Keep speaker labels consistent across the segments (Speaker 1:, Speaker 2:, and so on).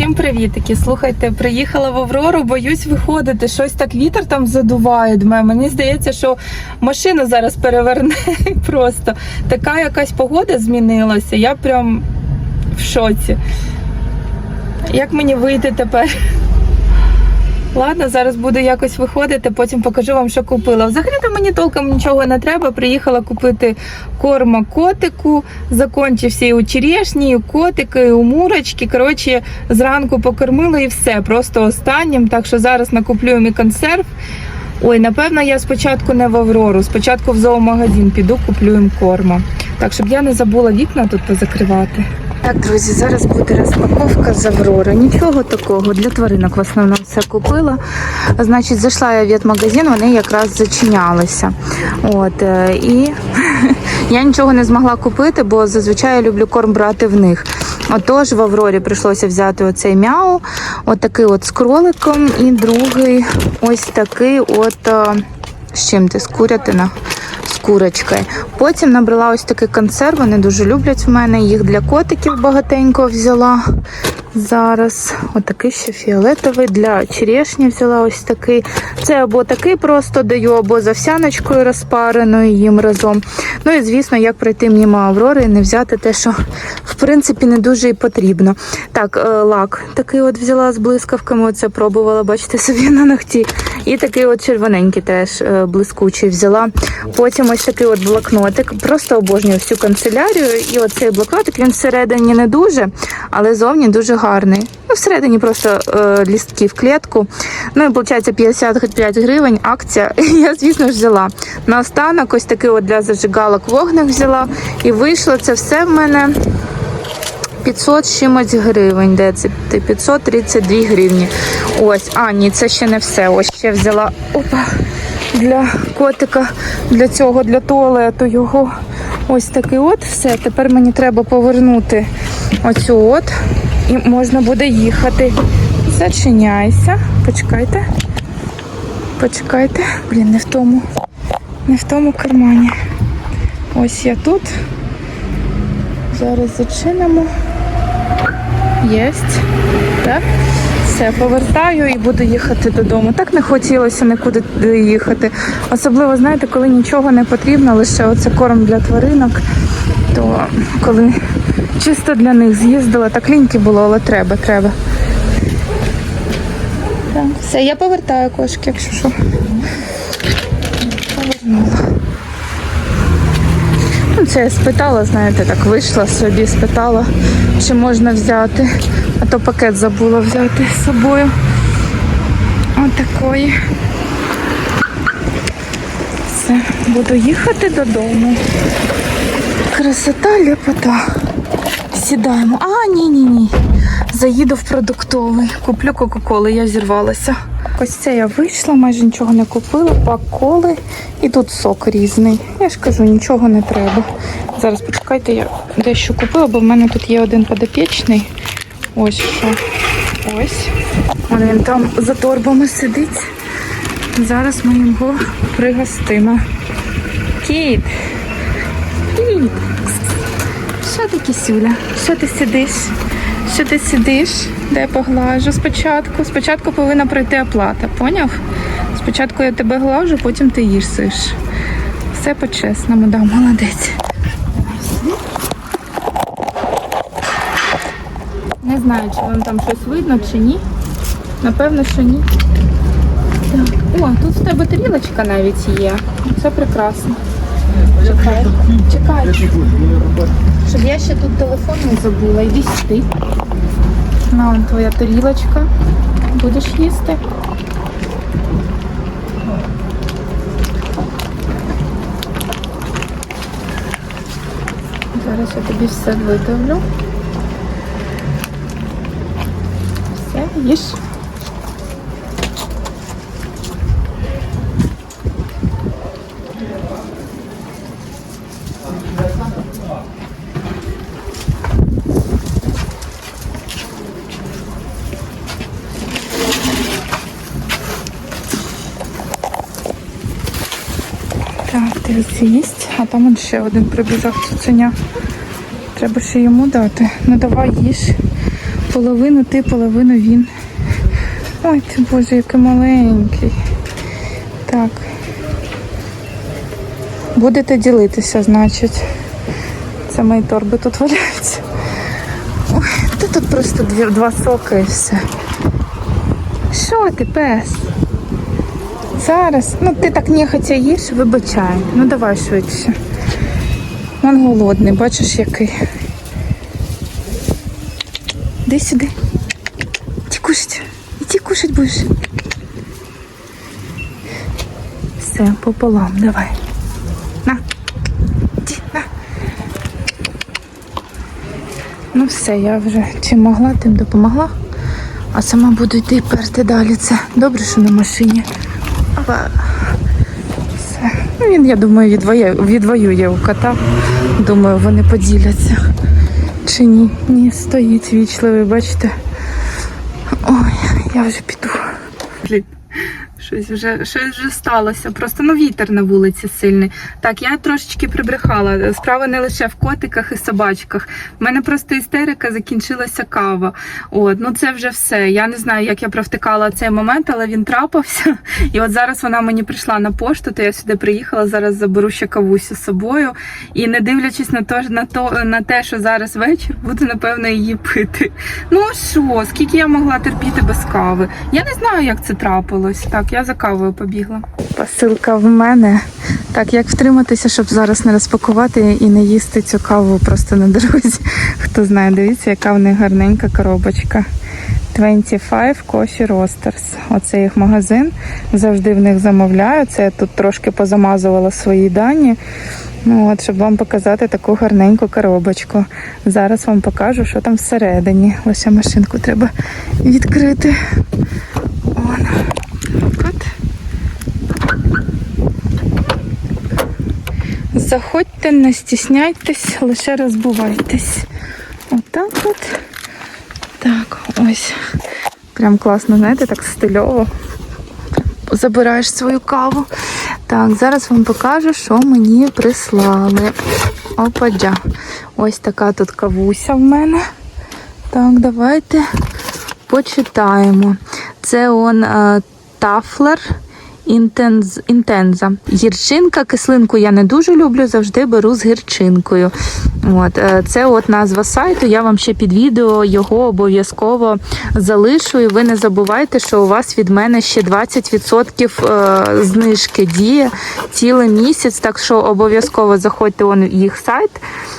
Speaker 1: Всім привітики. Слухайте, приїхала в Аврору, боюсь виходити. Щось так вітер там задуває дме. Мені здається, що машина зараз переверне просто. Така якась погода змінилася. Я прям в шоці. Як мені вийти тепер? Ладно, зараз буду якось виходити, потім покажу вам, що купила. Взагалі-то мені толком нічого не треба. Приїхала купити корма котику, закончився і у черешні, і у котики, і у мурочки. Коротше, зранку покормила і все. Просто останнім. Так що зараз накуплю і консерв. Ой, напевно, я спочатку не в Аврору, спочатку в зоомагазин піду, куплю їм корма. Так, щоб я не забула вікна тут позакривати. Так, друзі, зараз буде розпаковка з Аврори. Нічого такого для тваринок в основному все купила. Значить, зайшла я в ветмагазин, вони якраз зачинялися. От, е, і я нічого не змогла купити, бо зазвичай я люблю корм брати в них. Отож, в Аврорі прийшлося взяти оцей мяу, отакий от з кроликом, і другий ось такий от е, з чим ти, з курятина з курочкою. Потім набрала ось такий консерв, вони дуже люблять в мене. Їх для котиків багатенько взяла. Зараз отакий ще фіолетовий. Для черешні взяла ось такий. Це або такий просто даю, або з овсяночкою розпареною їм разом. Ну і звісно, як пройти мимо Аврори і не взяти те, що в принципі не дуже і потрібно. Так, е, лак такий от взяла з блискавками. Оце пробувала, бачите, собі на ногті. І такий от червоненький теж е, блискучий взяла. Потім ось такий от блокнотик. Просто обожнюю всю канцелярію. І оцей блокнотик він всередині не дуже, але зовні дуже гарний. Ну, всередині просто е, лістки в клітку. Ну і виходить 55 гривень. Акція. Я, звісно ж, взяла. Наостанок ось такий от для зажигалок вогник взяла. І вийшло це все в мене 500 з чимось гривень. Де це? 532 гривні. Ось, а, ні, це ще не все. Ось ще взяла опа, для котика, для цього, для туалету його. Ось такий от все. Тепер мені треба повернути оцю от. І можна буде їхати. Зачиняйся. Почекайте. Почекайте. Блін, не в тому. Не в тому кармані. Ось я тут. Зараз зачинимо. Єсть. Так. Все, повертаю і буду їхати додому. Так не хотілося нікуди їхати. Особливо, знаєте, коли нічого не потрібно, лише оце корм для тваринок, то коли чисто для них з'їздила, так ліньки було, але треба, треба. Так, все, я повертаю кошки, якщо що. Повернула. Ну, це я спитала, знаєте, так вийшла собі, спитала, чи можна взяти. А то пакет забула взяти з собою. Отакої. Все, буду їхати додому. Красота, лепота. Сідаємо. А, ні, ні, ні. Заїду в продуктовий. Куплю Кока-Коли, я зірвалася. Ось це я вийшла, майже нічого не купила. Пак коли і тут сок різний. Я ж кажу, нічого не треба. Зараз почекайте, я дещо купила, бо в мене тут є один подопічний. Ось що. Ось. Він там за торбами сидить. Зараз ми його пригостимо. Кіт. Кіт. Що ти, кисюля? Що ти сидиш? Що ти сидиш? Де поглажу спочатку? Спочатку повинна пройти оплата, поняв? Спочатку я тебе глажу, потім ти їсиш. Все по-чесному, да, молодець. Не знаю, чи вам там щось видно, чи ні. Напевно, що ні. Так. О, тут в тебе тарілочка навіть є. Все прекрасно. Чекай, чекай. Щоб я ще тут телефон не забула. Іди сюди. На вон твоя тарілочка. Будеш їсти. Зараз я тобі все видавлю. Їж. Так, дивіться, їсть, а там он ще один прибіжав цуценя. Треба ще йому дати. Ну давай їж. Половину ти, половину він. Ой, ти боже, який маленький. Так. Будете ділитися, значить. Це мої торби тут валяються. Ой, та тут просто дві, два соки і все. Що ти, пес? Зараз. Ну ти так нехотя їш, вибачай. Ну давай швидше. Він голодний, бачиш який. Іди сюди. Іди кушать. Іди кушать будеш. Все, пополам, давай. На. Іди, на. Ну все, я вже чим могла, тим допомогла. А сама буду йти перти далі. Це добре, що на машині. Все. Ну, він, я думаю, відвоює у кота. Думаю, вони поділяться. Чи ні? Ні, стоїть вічливий, бачите. Ой, я вже піду. Щось вже щось вже сталося. Просто ну вітер на вулиці сильний. Так, я трошечки прибрехала. Справа не лише в котиках і собачках. У мене просто істерика закінчилася кава. От, ну це вже все. Я не знаю, як я провтикала цей момент, але він трапився. І от зараз вона мені прийшла на пошту, то я сюди приїхала. Зараз заберу ще кавусю з собою. І не дивлячись на то, на то на те, що зараз вечір, буду напевно її пити. Ну що, скільки я могла терпіти без кави? Я не знаю, як це трапилось. Так, я за кавою побігла. Посилка в мене. Так, як втриматися, щоб зараз не розпакувати і не їсти цю каву просто на дорозі. Хто знає, дивіться, яка в них гарненька коробочка. 25 Coffee Roasters. Оце їх магазин. Завжди в них замовляю. Це я тут трошки позамазувала свої дані. Ну от, щоб вам показати таку гарненьку коробочку. Зараз вам покажу, що там всередині. Лише машинку треба відкрити. Вон. От. Заходьте, не стісняйтесь, лише розбувайтесь. Отак от. Так, ось. Прям класно, знаєте, так стильово. Забираєш свою каву. Так, зараз вам покажу, що мені прислали. Опаджа. Ось така тут кавуся в мене. Так, давайте почитаємо. Це он е, тафлер. Інтенз, інтенза. Гірчинка, кислинку я не дуже люблю, завжди беру з гірчинкою. От, е, це от назва сайту. Я вам ще під відео його обов'язково залишу. І ви не забувайте, що у вас від мене ще 20% е, знижки діє цілий місяць. Так що обов'язково заходьте он їх сайт.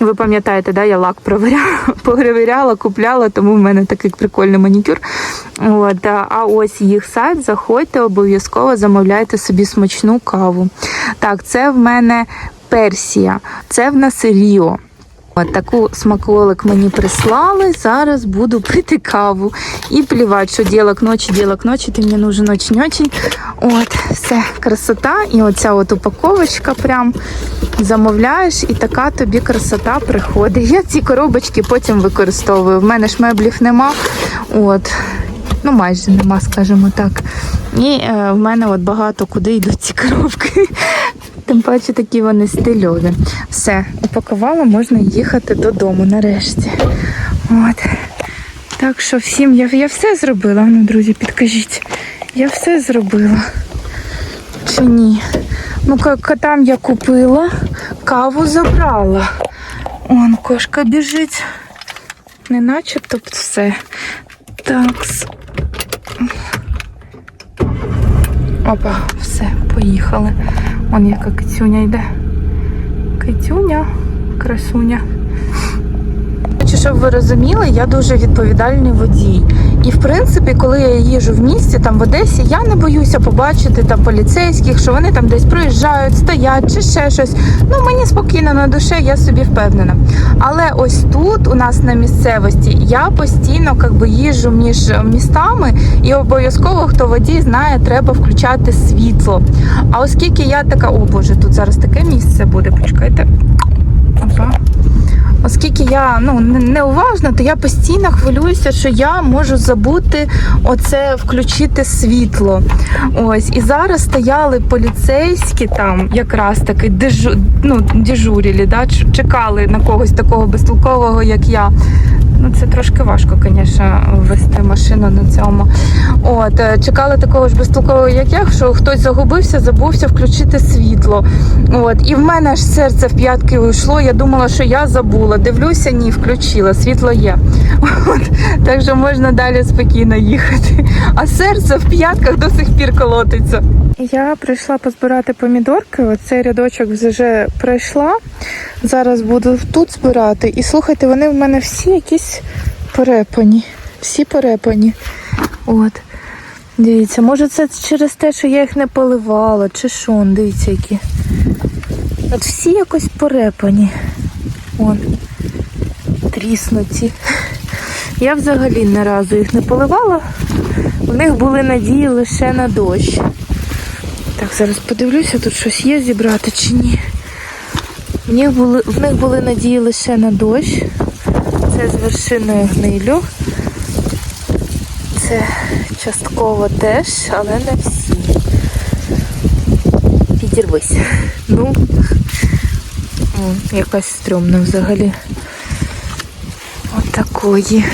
Speaker 1: Ви пам'ятаєте, да, я лак перевіряла, купляла, тому в мене такий прикольний манікюр. От, а ось їх сайт, заходьте, обов'язково замовляйте собі смачну каву. Так, це в мене Персія, це в нас Ріо. От таку смаколик мені прислали. Зараз буду пити каву і плівати, що діло к ночі, діло к ночі, ти мені нужен очень-очень. От, все, красота. І оця от упаковочка прям замовляєш, і така тобі красота приходить. Я ці коробочки потім використовую. В мене ж меблів нема. От. Ну, майже нема, скажімо так. І е, в мене от багато куди йдуть ці коробки. Тим паче такі вони стильові. Все, упакувала, можна їхати додому нарешті. От. Так що всім я, я все зробила. Ну, друзі, підкажіть. Я все зробила. Чи ні? Ну, котам я купила, каву забрала. Он кошка біжить. Не начебто б все. Так. Опа, все, поїхали. Вон яка кицюня йде. Кицюня, красуня. Щоб ви розуміли, я дуже відповідальний водій. І в принципі, коли я їжу в місті, там в Одесі, я не боюся побачити там поліцейських, що вони там десь проїжджають, стоять чи ще щось. Ну мені спокійно на душе, я собі впевнена. Але ось тут, у нас на місцевості, я постійно как би, їжджу між містами, і обов'язково, хто водій знає, треба включати світло. А оскільки я така, о боже, тут зараз таке місце буде, почекайте. Опа. Оскільки я ну не- неуважна, то я постійно хвилююся, що я можу забути оце включити світло. Ось і зараз стояли поліцейські там, якраз таки дежу, ну, дежурили, да, чекали на когось такого безтолкового, як я. Ну, це трошки важко, звісно, вести машину на цьому. От, е, чекали такого ж безтолкового, як я, що хтось загубився, забувся включити світло. От, і в мене аж серце в п'ятки уйшло. Я думала, що я забула. Дивлюся, ні, включила, світло є. От, так що можна далі спокійно їхати. А серце в п'ятках до сих пір колотиться. Я прийшла позбирати помідорки. Оцей рядочок вже пройшла. Зараз буду тут збирати. І слухайте, вони в мене всі якісь перепані. Всі перепані. От. Дивіться, може це через те, що я їх не поливала, чи що, дивіться, які. От всі якось порепані. Вон. Тріснуті. Я взагалі ні разу їх не поливала. У них були надії лише на дощ. Так, зараз подивлюся, тут щось є зібрати чи ні. В них були, в них були надії лише на дощ. Це з вершиною гнилю. Це частково теж, але не всі. Підірвись. Ну, о, якась стрьомна взагалі. Отакої.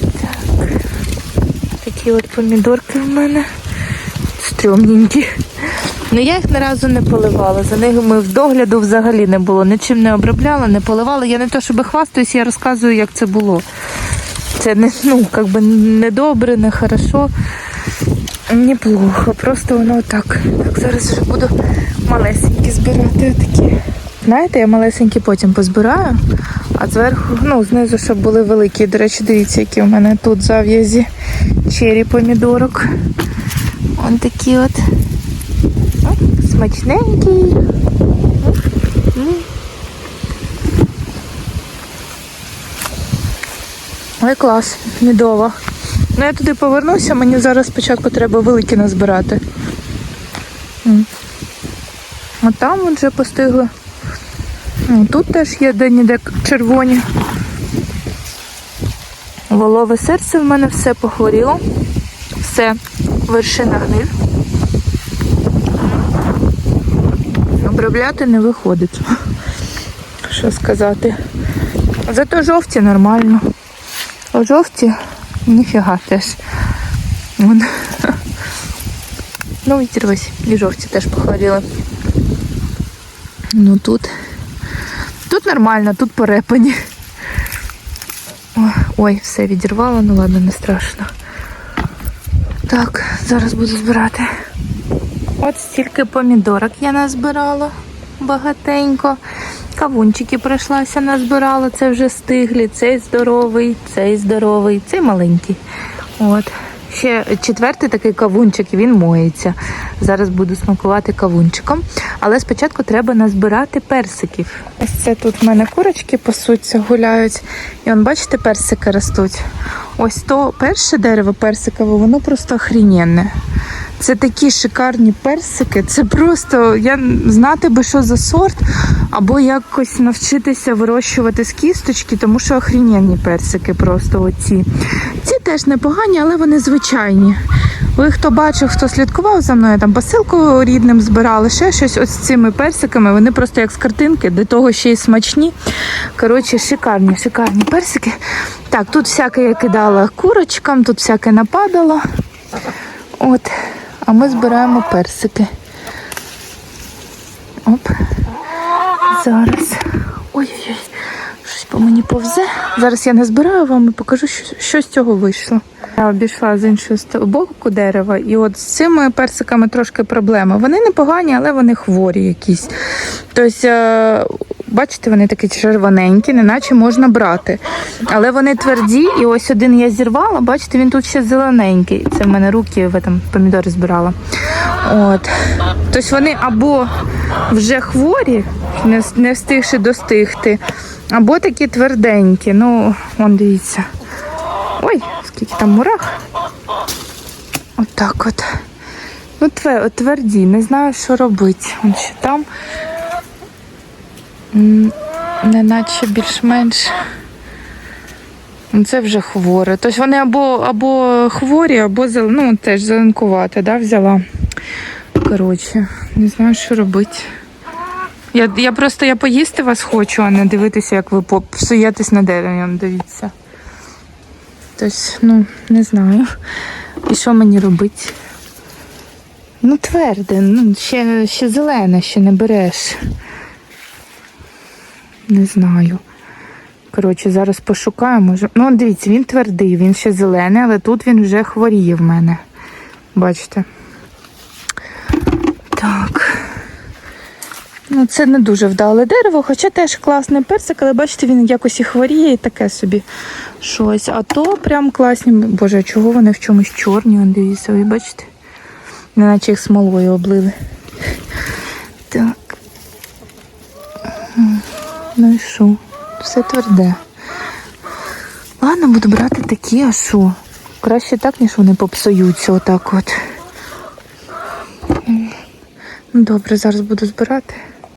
Speaker 1: Так. Такі от помідорки в мене. Стрьомненькі. Ну я їх ні разу не поливала. За ними в догляду взагалі не було. Нічим не обробляла, не поливала. Я не то, щоб хвастаюсь, я розказую, як це було. Це не ну, как би не добре, не хорошо, не плохо. Просто воно так. Так, зараз вже буду малесенькі збирати такі. Знаєте, я малесенькі потім позбираю, а зверху, ну, знизу, щоб були великі. До речі, дивіться, які у мене тут зав'язі чері помідорок. Ось такі от. Смачненький. Ой, клас, мідова. Ну я туди повернуся, мені зараз спочатку треба великі назбирати. А там вже постигли. Тут теж є де-ніде червоні. Волове серце в мене все похворіло. Все, вершина гниль. Обробляти не виходить. Що сказати. Зато жовті нормально. А жовті ніфіга теж. Вон. Ну, відірвись. І жовті теж похворіли. Ну тут. Тут нормально, тут порепані. Ой, все відірвало, ну ладно, не страшно. Так, зараз буду збирати. От стільки помідорок я назбирала багатенько. Кавунчики прийшлася назбирала, це вже стиглі, цей здоровий, цей здоровий, цей маленький. От. Ще четвертий такий кавунчик, він моється. Зараз буду смакувати кавунчиком. Але спочатку треба назбирати персиків. Ось це тут в мене курочки пасуться, гуляють. І он, бачите, персики ростуть. Ось то перше дерево персикове, воно просто охрененне. Це такі шикарні персики. Це просто я знати би, що за сорт, або якось навчитися вирощувати з кісточки, тому що охрененні персики просто оці. Ці теж непогані, але вони звичайні. Ви хто бачив, хто слідкував за мною, там посилку рідним збирали, ще щось ось з цими персиками. Вони просто як з картинки, до того ще й смачні. Коротше, шикарні, шикарні персики. Так, тут всяке я кидала курочкам, тут всяке нападало. От, а ми збираємо персики. Оп. Зараз. Ой-ой-ой, щось по мені повзе. Зараз я не збираю вам і покажу, що, що з цього вийшло. Я обійшла з іншого боку дерева, і от з цими персиками трошки проблема. Вони непогані, але вони хворі якісь. Тобто, бачите, вони такі червоненькі, неначе можна брати. Але вони тверді, і ось один я зірвала, бачите, він тут ще зелененький. Це в мене руки в этом помідори збирала. От. Тобто вони або вже хворі, не встигши достигти, або такі тверденькі. Ну, вон дивіться. Ой, скільки там мурах. Отак от. Ну, тве- тверді, не знаю, що робити. Вон ще там. Неначе більш-менш. Ну, Це вже хворе. Тобто вони або, або хворі, або зел- ну, теж зеленкувати, да, взяла. Коротше, не знаю, що робити. Я, я просто я поїсти вас хочу, а не дивитися, як ви псуєтесь на дереві. Дивіться. Тобто, ну, не знаю. І що мені робити? Ну, тверде, ну, ще, ще зелене, ще не береш. Не знаю. Коротше, зараз пошукаю, може. Ну, дивіться, він твердий, він ще зелений, але тут він вже хворіє в мене. Бачите? Так. Ну, це не дуже вдале дерево, хоча теж класний персик, але бачите, він якось і хворіє і таке собі щось. А то прям класні. Боже, чого вони в чомусь чорні? Вон, дивіться, ви бачите? Неначе їх смолою облили. Так. Ну і що? Все тверде. Ладно, буду брати такі, а що? Краще так, ніж вони попсуються отак от. Ну добре, зараз буду збирати.